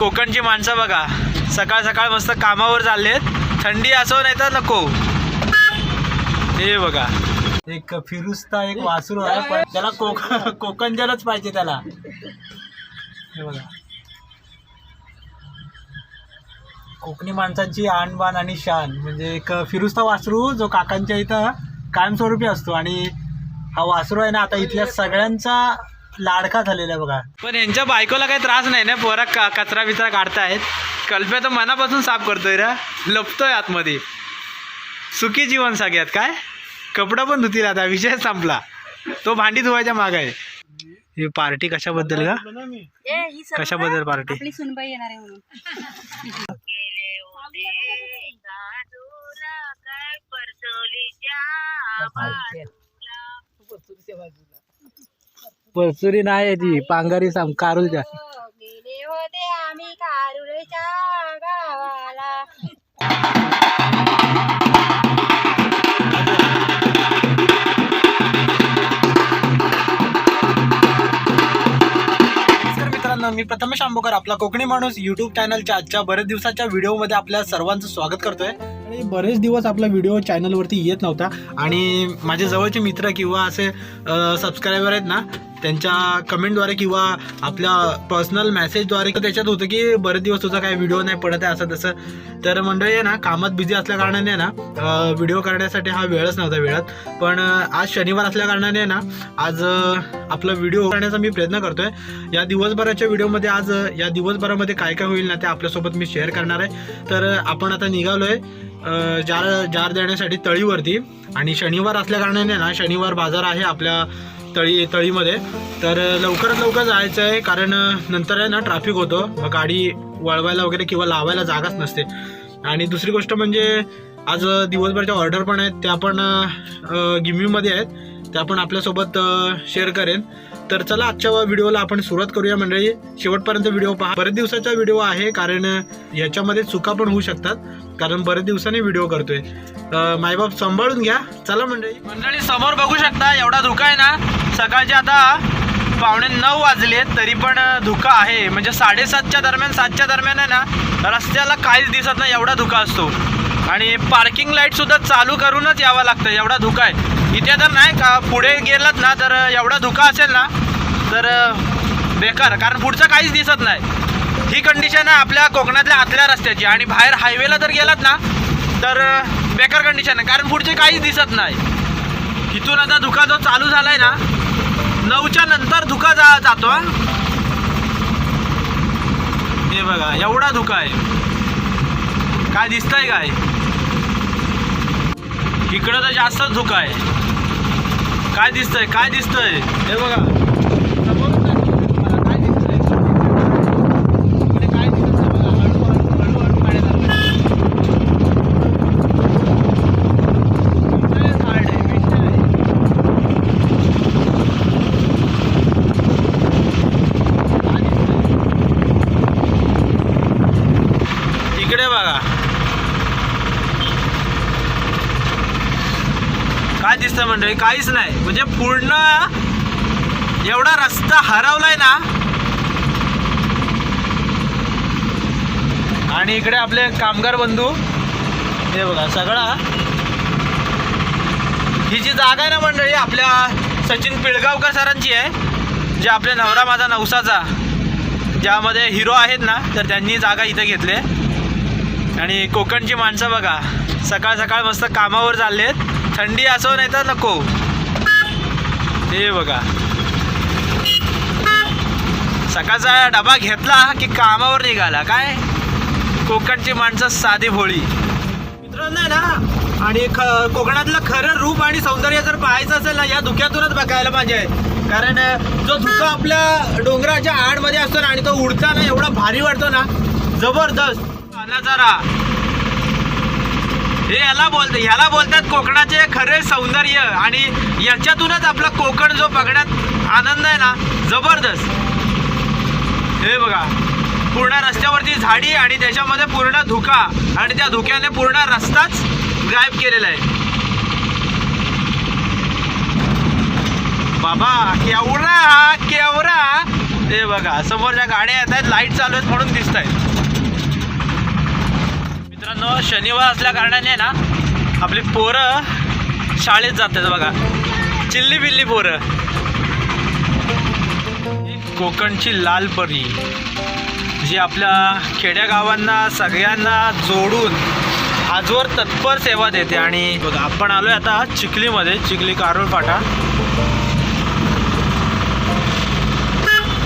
कोकणची माणसं बघा. सकाळ सकाळ मस्त कामावर चाललेत. थंडी असो नाही तर नको. हे बघा. एक फिरुस्ता एक वासरू आहे पण त्याला कोक कोकणजलच पाहिजे त्याला. हे बघा. कोकणी माणसांची आणबाण आणि शान. म्हणजे एक फिरुस्ता वासरू जो काकांच्या इथं कायमस्वरूपी असतो. आणि हा वासरू आहे ना आता इथल्या सगळ्यांचा लाडका झालेला आहे बघा. पण यांच्या बायकोला काही त्रास नाही ना? पोरा का कचरा बिचरा काढतायत. कल्प्या तर मनापासून साफ करतोय रा. लपतोय आतमध्ये. सुखी जीवन सगळ्यात. काय? कपडा पण धुतील आता. विषय संपला. तो भांडी धुवायच्या माग आहे. ही पार्टी कशाबद्दल का ही कशाबद्दल पार्टी? आपली सुनबाई येणार आहे म्हणून. परचुरी नाही ती पांगारी साम कारुलच्या. गेले होते आम्ही कारुळच्या गावाला. नमस्कार मित्रांनो मी प्रथमेश आंबोकर आपला कोकणी माणूस युट्यूब चॅनलच्या आजच्या बरेच दिवसाच्या व्हिडिओमध्ये आपल्या सर्वांचं स्वागत करतोय. आणि बरेच दिवस आपला व्हिडिओ चॅनलवरती येत नव्हता. आणि माझे जवळचे मित्र किंवा असे सबस्क्रायबर आहेत ना त्यांच्या कमेंटद्वारे किंवा आपल्या पर्सनल मेसेजद्वारे त्याच्यात होतं की बरेच दिवस तुझा काय व्हिडिओ नाही पडत आहे असं तसं. तर मंडळी आहे ना कामात बिझी असल्या कारणाने ना व्हिडिओ करण्यासाठी हा वेळच नव्हता वेळात पण आज शनिवार असल्या कारणाने ना आज आपला व्हिडिओ करण्याचा मी प्रयत्न करतोय. या दिवसभराच्या व्हिडिओमध्ये आज या दिवसभरामध्ये काय काय होईल ना ते आपल्यासोबत मी शेअर करणार आहे. तर आपण आता निघालोय आहे जार जार देण्यासाठी तळीवरती. आणि शनिवार असल्या कारणाने ना शनिवार बाजार आहे आपल्या तळी तळीमध्ये. तर लवकरात लवकर जायचं आहे कारण नंतर आहे ना ट्रॅफिक होतं. मग गाडी वळवायला वगैरे किंवा लावायला जागाच नसते. आणि दुसरी गोष्ट म्हणजे आज दिवसभरच्या ऑर्डर पण आहेत त्या पण गिम्यूमध्ये आहेत. त्या पण आपल्यासोबत शेअर करेन. तर चला आजच्या व्हिडिओला आपण सुरुवात करूया मंडळी. शेवटपर्यंत व्हिडिओ पहा. बरेच दिवसाचा व्हिडिओ आहे कारण याच्यामध्ये चुका पण होऊ शकतात. कारण बरेच दिवसांनी व्हिडिओ करतोय. मायबाप सांभाळून घ्या. चला मंडळी. मंडळी समोर बघू शकता एवढा धुका आहे ना. सकाळचे आता पावणे नऊ वाजले तरी पण धुका आहे. म्हणजे साडेसातच्या दरम्यान सातच्या दरम्यान आहे ना रस्त्याला काहीच दिसत नाही एवढा धुका असतो. आणि पार्किंग लाइट सुद्धा चालू करूनच यावं लागतं. एवढा धुका आहे. इथे तर नाही का पुढे गेलात ना तर एवढा धुका असेल ना तर बेकार. कारण पुढचं काहीच दिसत नाही. ही कंडिशन आहे आपल्या कोकणातल्या आतल्या रस्त्याची. आणि बाहेर हायवेला जर गेलात ना तर बेकार कंडिशन आहे. कारण पुढचे काहीच दिसत नाही. इथून आता धुका जो चालू झाला आहे ना नऊच्या नंतर धुका जा जातो हे बघा एवढा धुका आहे. काय दिसतंय काय? इकडं तर जास्तच धुका आहे. काय दिसतंय? काय दिसतंय? हे बघा समोरून दाखवा मला काय दिसतंय. इकडे काय दिसत नाही बघा. हळूहळू- हळूहळू गाड्या चालतात. इकडे झाड आहे, मिठ्ठ आहे. इकडे बघा काय दिसतं मंडळी काहीच नाही. म्हणजे पूर्ण एवढा रस्ता हरवलाय ना. आणि इकडे आपले कामगार बंधू हे बघा सगळा. ही जी जागा आहे ना मंडळी आपल्या सचिन पिळगावकर सरांची आहे जे आपल्या नवरा माझा नवसाचा ज्यामध्ये हिरो आहेत ना तर त्यांनी जागा इथं घेतली आणि कोकणची माणसं बघा सकाळ सकाळ मस्त कामावर चाललेत. थंडी असो नाही तर नको. हे बघा. सकाळचा डबा घेतला की कामावर निघाला. काय? कोकणची माणसं साधी भोळी. मित्रांनो ना आणि ख कोकणातलं खरं रूप आणि सौंदर्य जर पाहायचं असेल ना या धुक्यातूनच बघायला पाहिजे. कारण जो धुका आपल्या डोंगराच्या आडमध्ये असतो ना आणि तो उडताना एवढा भारी वाटतो ना जबरदस्त. जरा. हे याला बोलत ह्याला बोलतात कोकणाचे खरे सौंदर्य आणि याच्यातूनच आपला कोकण जो बघण्यात आनंद आहे ना जबरदस्त. हे बघा पूर्ण रस्त्यावरती झाडी आणि त्याच्यामध्ये पूर्ण धुका आणि त्या धुक्याने पूर्ण रस्ताच गायब केलेला आहे. बाबा केवढा केवढा. ते बघा समोरच्या गाड्या येत आहेत लाइट चालू आहेत म्हणून दिसत आहेत. मित्रांनो शनिवार असल्या कारणाने ना आपली पोरं शाळेत जातात बघा. चिल्ली बिल्ली पोरं. कोकणची लाल परी. जी आपल्या खेड्यागावांना सगळ्यांना जोडून आजवर तत्पर सेवा देते. आणि बघा आपण आलोय आता चिखलीमध्ये चिखली कारोळ फाटा.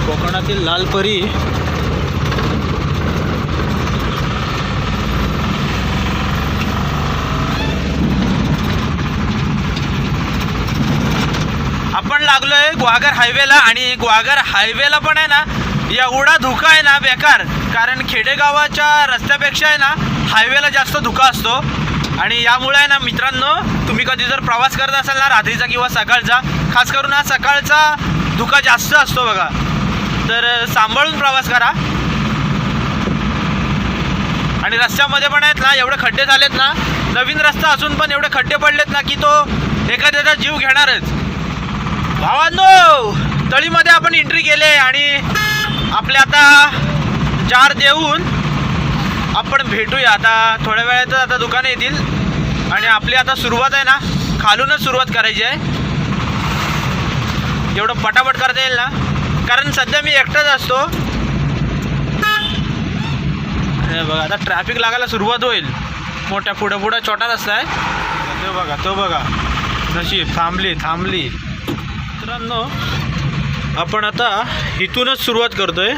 कोकणातील लाल परी लागलोय ग्वागर हायवेला आणि ग्वागर हायवेला पण आहे ना एवढा धुका आहे ना बेकार. कारण खेडेगावाच्या रस्त्यापेक्षा आहे ना हायवेला जास्त धुका असतो. आणि यामुळे आहे ना मित्रांनो तुम्ही कधी जर प्रवास करत असाल ना रात्रीचा किंवा सकाळचा खास करून हा सकाळचा धुका जास्त असतो बघा. तर सांभाळून प्रवास करा. आणि रस्त्यामध्ये पण आहेत ना एवढे खड्डे झालेत ना नवीन रस्ता असून पण एवढे खड्डे पडलेत ना की तो एखाद्याचा जीव घेणारच. भावांनो तळीमध्ये आपण एंट्री केले आणि आपले आता जार देऊन आपण भेटूया. आता थोड्या वेळातच आता दुकानं येतील आणि आपली आता सुरुवात आहे ना खालूनच सुरुवात करायची आहे. एवढं पटापट करता येईल ना? कारण सध्या मी एकटाच असतो. हे बघा आता ट्रॅफिक लागायला सुरुवात होईल. मोठ्या पुढं पुढं छोटा रस्ता आहे. तो बघा तो बघा. नशीब थांबली थांबली. मित्रांनो आपण आता इथूनच सुरुवात करतोय.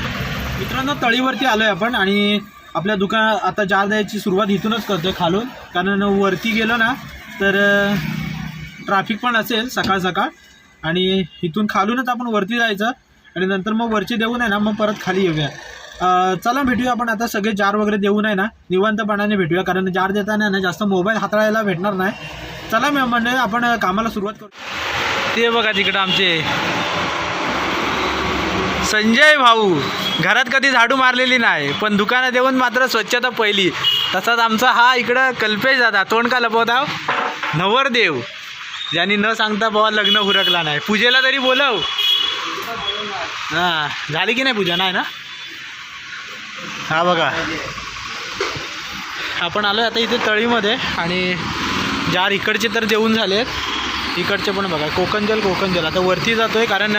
मित्रांनो तळीवरती आलोय आपण आणि आपल्या दुकानात आता जार द्यायची सुरुवात इथूनच करतोय खालून. कारण वरती गेलो ना तर ट्रॅफिक पण असेल सकाळ सकाळ. आणि इथून खालूनच आपण वरती जायचं आणि नंतर मग वरची देऊन आहे ना मग परत खाली येऊया. चला भेटूया आपण आता सगळे जार वगैरे देऊ नाही ना निवांतपणाने भेटूया. कारण जार देताना ना जास्त मोबाईल हाताळायला भेटणार नाही. चला मी म्हणजे आपण कामाला सुरुवात करू. ते बघा तिकडं आमचे. संजय भाऊ घरात कधी झाडू मारलेली नाही पण दुकानात येऊन मात्र स्वच्छता पहिली. तसाच आमचा हा इकडं कल्पेश दादा तोंड का लपवता नवरदेव. ज्यांनी न सांगता बाबा लग्न हुरकला नाही. पूजेला तरी बोलव. हां झाली की नाही पूजा? नाही ना? हा बघा. आपण आलो आता इथे तळीमध्ये आणि जार इकडचे तर देऊन आहेत इकडचे पण बघा कोकणजल कोकणजल आता वरती जातो आहे कारण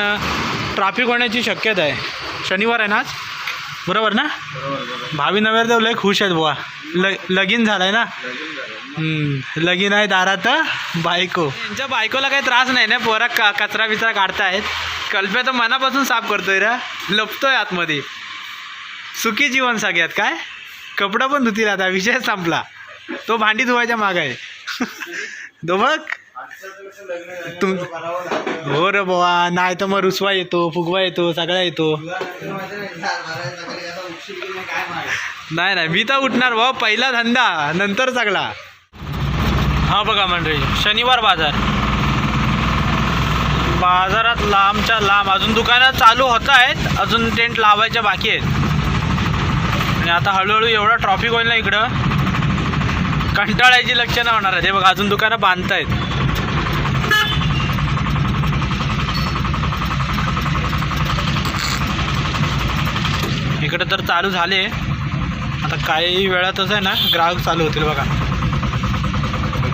ट्राफिक होण्याची शक्यता आहे. शनिवार आहे ना आज? बरोबर ना? भावी नवरदेव लय खुश आहेत बुवा. ल लगीन आहे ना? लगीन आहे दारात बायको. यांच्या बायकोला काही त्रास नाही ना पोरा का कचरा बिचरा काढतायत. कल्प्या तर मनापासून साफ करतोय रा. लपतोय आतमध्ये. सुखी जीवन सगळ्यात काय? कपडा पण धुतील आता विषय संपला. तो भांडी धुवायच्या माग आहे. दो बघ तुम हो रे बाबा नाही तर मग रुसवा येतो फुगवा येतो सगळा येतो. नाही नाही मी तर उठणार भाऊ पहिला धंदा नंतर सगळा. हा बघा मंडळी शनिवार बाजार. बाजारात लांबच्या लांब अजून दुकानं चालू होत आहेत अजून टेंट लावायच्या बाकी आहेत. आणि आता हळूहळू एवढा ट्रॉफिक होईल ना इकडं. कंटाळायची लक्षणं होणार आहे हे बघा अजून दुकानं बांधतायत. तर चालू झाले. आता काही वेळातच आहे ना ग्राहक चालू होतील बघा.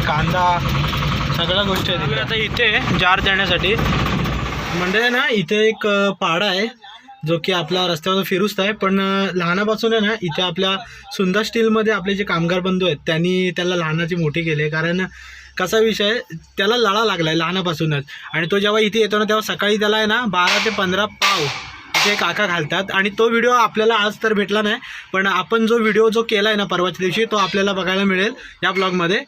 कांदा सगळ्या गोष्टी आहेत आता इथे जार देण्यासाठी. म्हणजे ना इथे एक पाडा आहे जो की आपला रस्त्यावर फिरूस्त आहे. पण लहानापासून आहे ना इथे आपल्या सुंदर स्टीलमध्ये आपले जे कामगार बंधू आहेत त्यांनी त्याला लहानाची मोठी केली आहे. कारण कसा विषय त्याला लळा लागला आहे लहानापासूनच. आणि तो जेव्हा इथे येतो ना तेव्हा सकाळी त्याला आहे ना बारा ते पंधरा पाव ते काका घालतात. आणि तो व्हिडिओ आपल्याला आज तर भेटला नाही पण आपण जो व्हिडिओ जो केला आहे ना परवाच्या दिवशी तो आपल्याला बघायला मिळेल या ब्लॉगमध्ये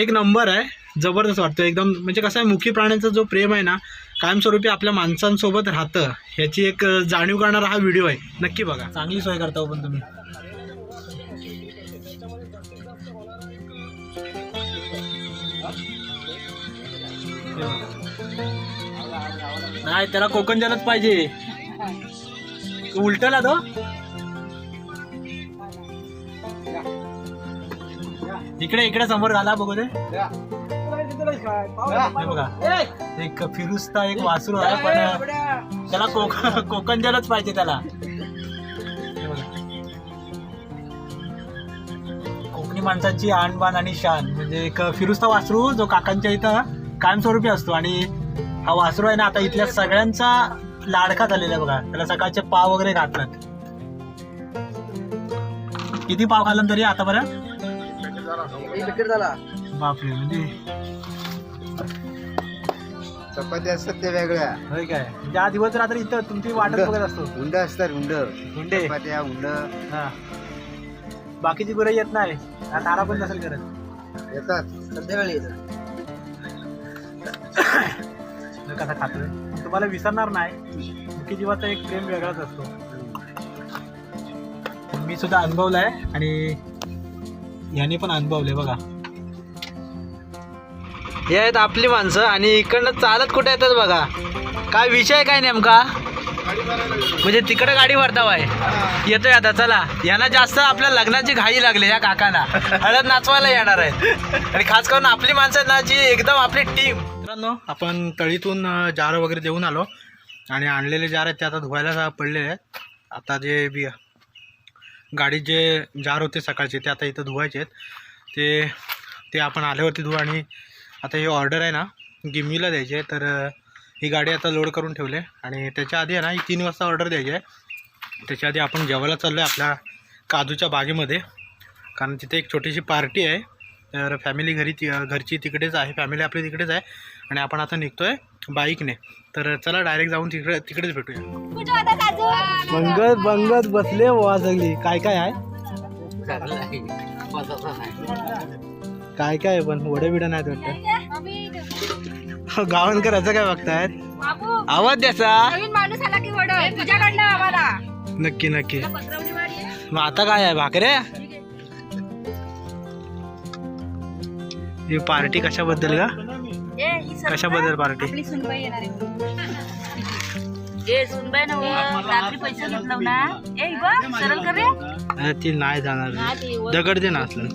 एक नंबर आहे. जबरदस्त वाटतं. एकदम म्हणजे कसं आहे मुखी प्राण्यांचा जो प्रेम आहे ना कायमस्वरूपी आपल्या माणसांसोबत राहतं. ह्याची एक जाणीव करणारा हा व्हिडिओ आहे. नक्की बघा. चांगली सोय करता हो पण तुम्ही. नाही त्याला कोकण जलच पाहिजे. उलटला तो. इकडे इकडे समोर झाला बघू दे. बघा. एक फिरुस्ता एक वासरू आहे पण त्याला कोक कोकण जलच पाहिजे त्याला. कोकणी माणसाची आणबाण आणि शान. म्हणजे एक फिरुस्ता वासरू जो काकांच्या इथं कायमस्वरूपी असतो. आणि हा वासरू आहे ना आता इथल्या सगळ्यांचा लाडका झालेला आहे बघा. त्याला सकाळचे पाव वगैरे घातलात. किती पाव खाल्लं तरी आतापर्यंत बापरे म्हणजे चपाती असतात ते वेगळ्या. होय काय? म्हणजे हा दिवस रात्र इथं तुमची वाटच बघत असतो. उंड असतात उंड गुंडे चपात्या उंड हा. बाकीची गुरं येत नाही. हा तारा पण नसेल करत. येतात. संध्याकाळी येतात. कसा खातोय? तुम्हाला विसरणार नाही. मुकी जीवाचा एक प्रेम वेगळाच असतो. मी सुद्धा अनुभवलाय आणि याने पण अनुभवले बघा. हे आहेत आपली माणसं आणि इकडनं चालत कुठे येतात बघा. काय विषय काय नेमका? म्हणजे तिकडे गाडी भरतावाय येतोय आता चला. यांना जास्त आपल्या लग्नाची घाई लागली या काकांना. हळद नाचवायला येणार आहे आणि खास करून आपली माणसं ना जी एकदम आपली टीम मित्रांनो आपण तळीतून जार वगैरे देऊन आलो. आणि आणलेले जार आहेत ते आता धुवायला पडलेले आहेत. आता जे बी गाडीत जे जार होते सकाळचे ते आता इथं धुवायचे आहेत. ते ते आपण आल्यावरती धुवा आणि आता ही ऑर्डर आहे ना गिम्मीला द्यायची आहे तर ही गाडी आता लोड करून ठेवले आणि त्याच्या आधी आहे ना ही तीन वाजता ऑर्डर द्यायची आहे. त्याच्या आधी आपण जेवायला चाललो आहे आपल्या काजूच्या बागेमध्ये. कारण तिथे एक छोटीशी पार्टी आहे. तर फॅमिली घरी ती घरची तिकडेच आहे. फॅमिली आपली तिकडेच आहे. आणि आपण आता निघतो आहे बाईकने. तर चला डायरेक्ट जाऊन तिकडे तिकडेच भेटूया. बंगत बंगत बसले वा सगळी काय काय आहे? काय काय आहे पण? वडे बिडे नाहीत वाटतं. गावणकर असं काय बघतायत आवाज द्याचा नवीन माणूस आला की वड. तुझ्याकडनं आम्हाला. नक्की नक्की. मग आता काय आहे? भाकरे ही पार्टी कशाबद्दल का ही कशाबद्दल पार्टी? आपली सुनबाई येणार आहे. ए सुनबाई ना. रात्री पैसे घेतलं ना? ए बघ सरळ कर रे. अरे ती नाही जाणार. दगड दे ना असलं.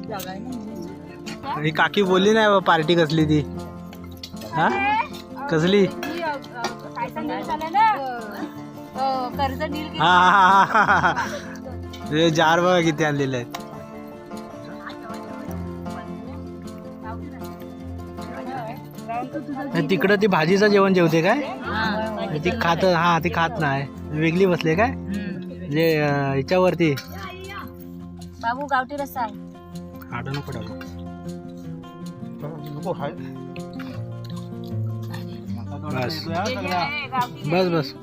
ही काकी बोलली नाही बा पार्टी कसली ती? हा? कसली? ही, कर्ज डील हा हा हा, हा हा. ते जार बघा किती आणलेले आहेत. तिकडं ती भाजीचं जेवण जेवते काय? ती खात हा ती खात नाही. वेगळी बसले काय? म्हणजे अं, ह्याच्यावरती बाबू गावठी रस्सा आडू नको बस. बस बस.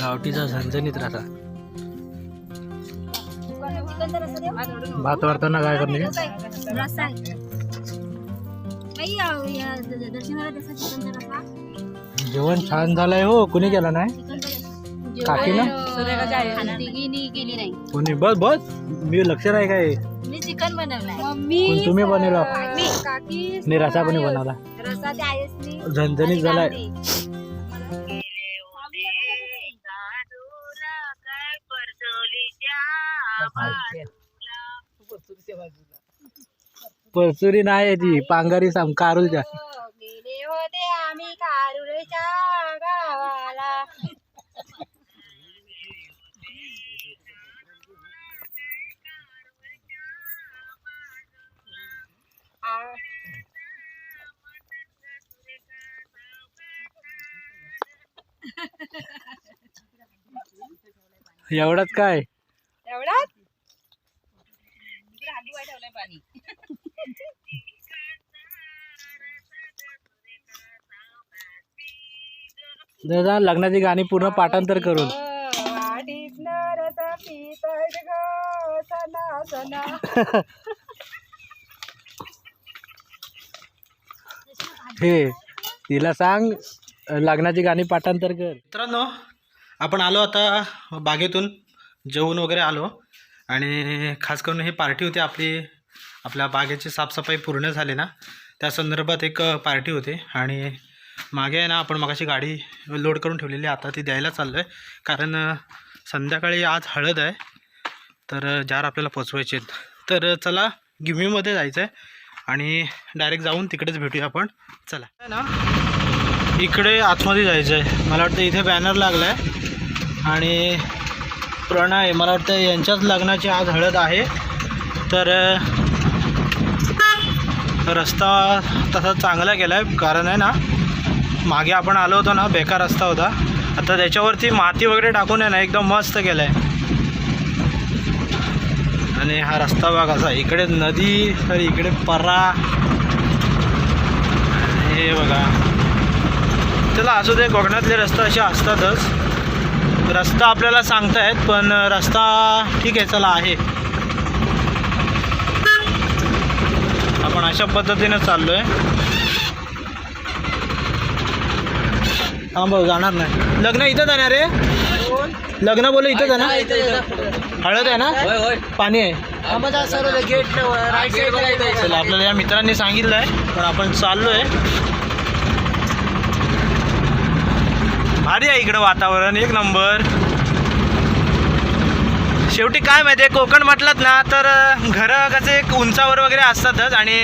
गावठीचा झणझणीत राहता? भात वाढताना काय करणे या दर्शनाला जेवण छान झालंय हो. कुणी केला नाही? काकी ना? जेवण तिघींनी केली नाही. कोणी? बस बस. मी लक्ष नाही काय? मी चिकन बनवलाय. मम्मी कोण तुम्ही बनवला? मी काकी मी रसा पण बनवला. रसा ते आयसनी झणझणीत झालाय. परचुरी नाही ती पांगारी साम कारुलच्या. गेले होते आम्ही कारुळच्या गावाला. आ- एवढाच काय एवढाच इकडे हांडी वाय ठेवलाय पाणी दादा लग्नाची गाणी पूर्ण पाठांतर करून. हे तिला सांग लग्नाची गाणी पाठांतर कर. मित्रांनो आपण आलो आता बागेतून जेवून वगैरे आलो. आणि खास करून ही पार्टी होती आपली आपल्या बागेची साफसफाई पूर्ण झाली ना त्या संदर्भात एक पार्टी होती. आणि मागे आहे ना आपण मगाशी गाडी लोड करून ठेवलेली आहे. आता ती द्यायला चाललो आहे कारण संध्याकाळी आज हळद आहे तर जार आपल्याला पोचवायचे आहेत. तर चला गिम्मीमध्ये जायचं आहे आणि डायरेक्ट जाऊन तिकडेच भेटूया आपण. चला. आहे ना? इकडे आतमध्ये जायचं आहे मला वाटतं इथे बॅनर लागला आहे आणि प्रणय मला वाटतं यांच्याच लग्नाची आज हळद आहे. तर रस्ता तसा चांगला केला आहे कारण आहे ना मागे आपण आलो होतो ना बेकार रस्ता होता. आता त्याच्यावरती माती वगैरे टाकून आहे ना एकदम मस्त केलं आहे आणि हा रस्ता बघ असा इकडे नदी तर इकडे परा. हे बघा. चला असू दे कोकणातले रस्ते असे असतातच. रस्ता आपल्याला सांगतायत पण रस्ता ठीक आहे चला आहे. आपण अशा पद्धतीने चाललो आहे हां भाऊ जाणार नाही. लग्न इथंच आहे? ना रे लग्न बोल आहे ना हळद आहे ना? पाणी आहे. चला आपल्याला या मित्रांनी सांगितलं आहे पण आपण चाललो आहे भारी आहे इकडं वातावरण एक नंबर. शेवटी काय माहिती आहे कोकण म्हटलं ना तर घरं कसे एक उंचावर वगैरे असतातच आणि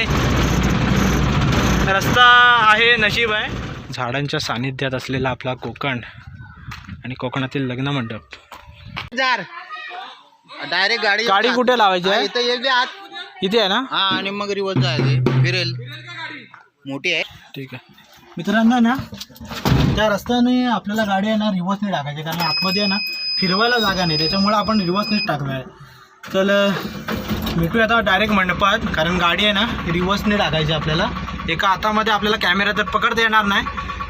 रस्ता आहे नशीब आहे. झाडांच्या सानिध्यात असलेला आपला कोकण आणि कोकणातील लग्न मंडप. डायरेक्ट गाडी गाडी कुठे लावायची आहे? इथं आत. इथे आहे ना? हा आणि मग रिवर्स जायचे फिरेल. मोठी आहे. ठीक आहे. मित्रांनो ना त्या रस्त्याने आपल्याला गाडी आहे ना रिवर्सने टाकायची कारण आतमध्ये आहे ना फिरवायला जागा नाही त्याच्यामुळं आपण रिवर्सनेच टाकलो आहे. चल अं, भेटूया आता डायरेक्ट मंडपात कारण गाडी आहे ना रिवर्सने टाकायची आपल्याला. एका हातामध्ये आपल्याला कॅमेरा तर पकडता येणार नाही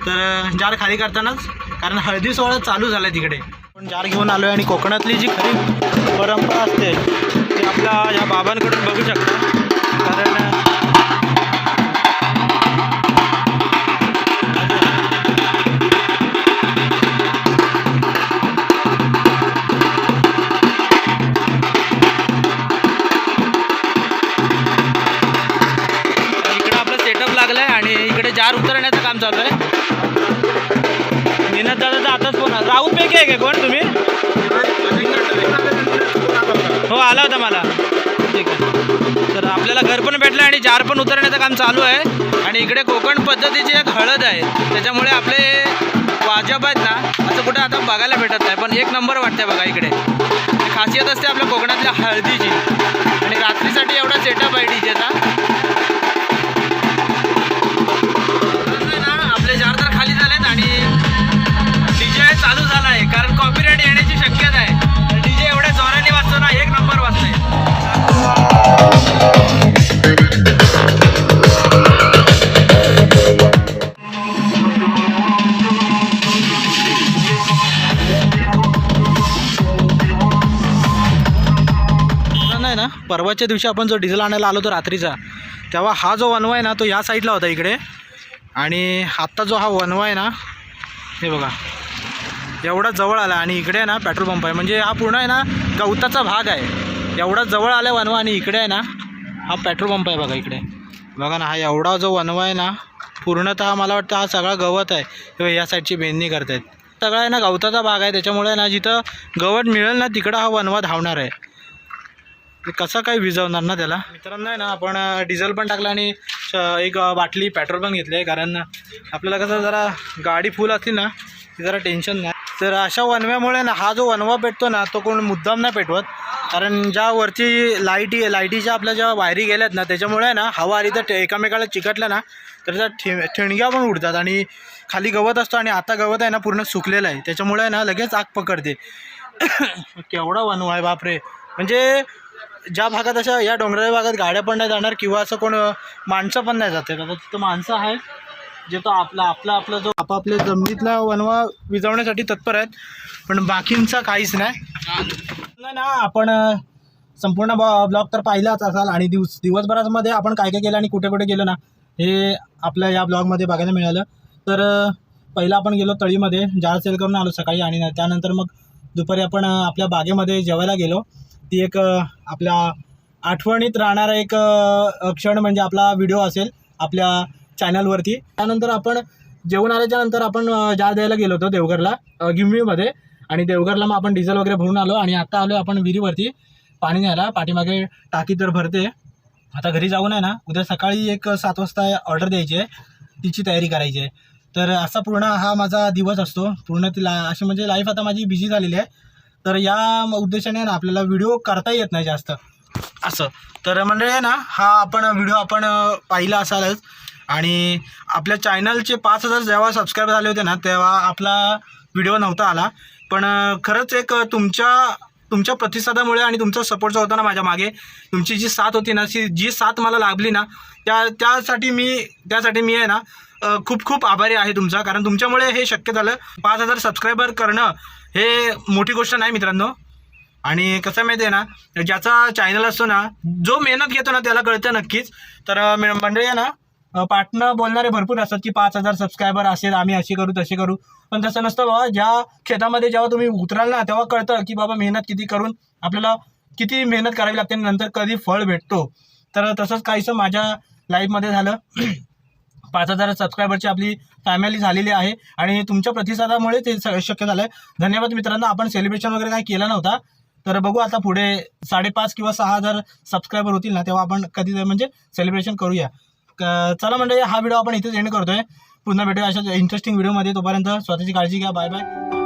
तर जार खाली करतानाच कारण हळदी सोहळा चालू झाला तिकडे. पण जार घेऊन आलो आहे आणि कोकणातली जी खरी परंपरा असते ती आपल्या या बाबांकडून बघू शकता. कारण काम चालू आहे निनत दादाचा आताच फोन राहू पैकी आहे का कोण तुम्ही? हो आला होता मला. ठीक आहे. तर आपल्याला घर पण भेटलं आणि जार पण उतरण्याचं काम चालू आहे. आणि इकडे कोकण पद्धतीची एक हळद आहे. त्याच्यामुळे आपले वाजप आहेत ना असं कुठं आता बघायला भेटत नाही. पण एक नंबर वाटते बघा इकडे. खासियत असते आपल्या कोकणातल्या हळदीची. आणि रात्रीसाठी एवढा सेटअप आहे डीजेचा. चालू झाला आहे कारण कॉपीराईट येण्याची शक्यता आहे. डीजे एवढ्या जोराने वाजतो ना एक नंबर वाजतंय. नाही ना परवाच्या दिवशी आपण जो डिझेल आणायला आलो होतो रात्रीचा तेव्हा हा जो वनवा आहे ना तो या साईडला होता इकडे. आणि आत्ता जो हा वनवा आहे ना हे बघा. एवढा जवळ आला आणि इकडे आहे ना पेट्रोल पंप आहे. म्हणजे हा पूर्ण आहे ना गवताचा भाग आहे. एवढा जवळ आला वनवा आणि इकडे आहे ना हा पेट्रोल पंप आहे बघा इकडे. बघा ना हा एवढा जो वनवा आहे ना पूर्णतः मला वाटतं हा सगळा गवत आहे. किंवा या साईडची बेंदणी करतायत. सगळा आहे ना गवताचा भाग आहे. त्याच्यामुळे ना जिथं गवत मिळेल ना तिकडं हा वनवा धावणार आहे. ते कसं काय विजवणार ना त्याला? मित्रांनो आहे ना आपण डिझेल पण टाकलं आणि एक बाटली पेट्रोल पण घेतली आहे. कारण आपल्याला कसं जरा गाडी फुल असली ना जरा टेन्शन नाही. तर अशा वनव्यामुळे ना हा जो वनवा पेटतो ना तो कोण मुद्दाम नाही पेटवत. कारण ज्या वरची लाईटी लाईटीच्या आपल्या ज्या वायरी गेल्यात ना त्याच्यामुळे आहे ना हवा आली तर एकामेकाला चिकटल्या ना तर त्या ठे ठिणग्या पण उडतात. आणि खाली गवत असतो आणि आता गवत आहे ना पूर्ण सुकलेलं आहे. त्याच्यामुळे आहे ना लगेच आग पकडते. केवढा वनवा आहे बापरे. म्हणजे ज्या भागात अशा या डोंगराळ भागात गाड्या पण नाही जाणार किंवा असं कोण माणसं पण नाही जाते. आता तिथं माणसं आहेत. जे तो आपला आपला आपला जो आपापल्या जमिनीतला वनवा विजवण्यासाठी तत्पर आहेत. पण बाकींचा काहीच नाही. ना आपण संपूर्ण ब्लॉग तर पाहिलाच असाल. आणि दिवस दिवसभरामध्ये आपण काय काय केलं आणि कुठे कुठे गेलो ना हे आपल्या या ब्लॉगमध्ये बघायला मिळालं. तर पहिलं आपण गेलो तळीमध्ये. जार सेल करून आलो सकाळी आणि न- त्यानंतर मग दुपारी आपण आपल्या बागेमध्ये जेवायला गेलो. ती एक आपल्या आठवणीत राहणारा एक क्षण म्हणजे आपला व्हिडिओ असेल. आपल्या चॅनलवरती. त्यानंतर आपण जेवण आल्याच्यानंतर आपण अ, जार द्यायला गेलो होतो देवघरला गिमवीमध्ये आणि देवघरला मग आपण डिझेल वगैरे भरून आलो आणि आता आलो आपण विहिरीवरती पाणी न्यायला. पाठीमागे टाकी तर भरते. आता घरी जाऊन आहे ना उद्या सकाळी एक सात वाजता ऑर्डर द्यायची आहे. तिची तयारी करायची आहे. तर असा पूर्ण हा माझा दिवस असतो. पूर्ण ती ला अशी म्हणजे लाईफ आता माझी बिझी झालेली आहे. तर या उद्देशाने ना आपल्याला व्हिडिओ करता येत नाही जास्त. असं. तर म्हणजे आहे ना हा आपण व्हिडिओ आपण पाहिला असालच. आणि आपल्या चॅनलचे पाच हजार जेव्हा सबस्क्राईब झाले होते ना तेव्हा आपला व्हिडिओ नव्हता आला. पण खरंच एक तुमच्या तुमच्या प्रतिसादामुळे आणि तुमचा सपोर्ट जो होता ना माझ्या मागे तुमची जी साथ होती ना ती जी साथ मला लाभली ना त्या त्यासाठी मी त्यासाठी मी आहे ना खूप खूप आभारी आहे तुमचा. कारण तुमच्यामुळे हे शक्य झालं. पाच हजार सबस्क्रायबर करणं हे मोठी गोष्ट नाही मित्रांनो. आणि कसं माहिती आहे ना ज्याचा चॅनल असतो ना जो मेहनत घेतो ना त्याला कळतं नक्कीच. तर मंडळी आहे ना पाटणं बोलणारे भरपूर असतात की पाच हजार सबस्क्रायबर असेल आम्ही असे करू तसे करू. पण तसं नसतं बाबा ज्या क्षेत्रामध्ये जेव्हा तुम्ही उतराल ना तेव्हा कळतं की बाबा मेहनत किती करून आपल्याला किती मेहनत करावी लागते नंतर कधी फळ भेटतो. तर तसंच काहीसं माझ्या लाईफमध्ये झालं. पाच हजार सबस्क्रायबरची आपली फॅमिली झालेली आहे आणि तुमच्या प्रतिसादामुळे ते स- शक्य झालं आहे धन्यवाद मित्रांनो आपण सेलिब्रेशन वगैरे काही केलं नव्हता. तर बघू आता पुढे साडेपाच किंवा सहा हजार सबस्क्रायबर होतील ना तेव्हा आपण कधी म्हणजे सेलिब्रेशन करूया. चला म्हणजे हा व्हिडिओ आपण इथेच एंड करतोय. पुन्हा भेटूया अशा इंटरेस्टिंग व्हिडिओमध्ये तोपर्यंत स्वतःची काळजी घ्या. Bye bye